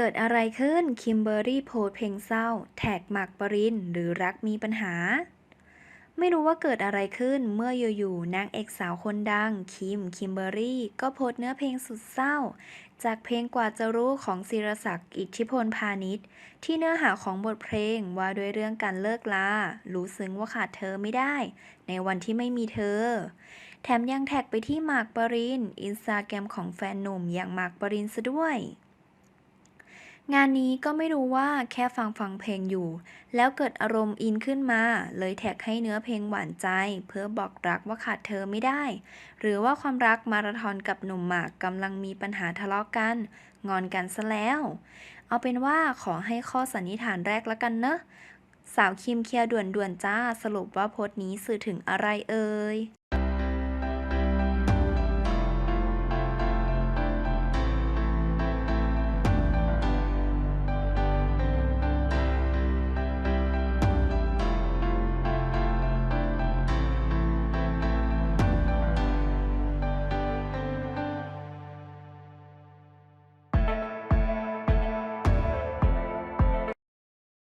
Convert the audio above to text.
เกิดอะไรขึ้นคิมเบอรี่โพสเพลงเศร้า แท็กหมากปรินหรือรักมีปัญหา ไม่รู้ว่าเกิดอะไรขึ้นเมื่ออยู่ๆนางเอกสาวคนดัง คิมคิมเบอรี่ก็โพสเนื้อเพลงสุดเศร้า จากเพลงกว่าจะรู้ของศิรศักดิ์อิทธิพลพาณิชย์ที่เนื้อหาของบทเพลงว่าด้วยเรื่องการเลิกลารู้ซึ้งว่าขาดเธอไม่ได้ ในวันที่ไม่มีเธอแถมยังแท็กไปที่หมากปรินอินสตาแกรมของแฟนหนุ่มอย่างหมากปรินซะด้วย งานนี้ก็ไม่รู้ว่าแค่ฟังฟังเพลงอยู่ แล้วเกิดอารมณ์อินขึ้นมา เลยแท็กให้เนื้อเพลงหวานใจ เพื่อบอกรักว่าขาดเธอไม่ได้ หรือว่าความรักมาราธอนกับหนุ่มหมากกำลังมีปัญหาทะเลาะกัน งอนกันซะแล้ว เอาเป็นว่าขอให้ข้อสันนิษฐานแรกละกันเนอะสาวคิมเคลียร์ด่วนๆจ้าสรุปว่าโพสต์นี้สื่อถึงอะไรเอ่ย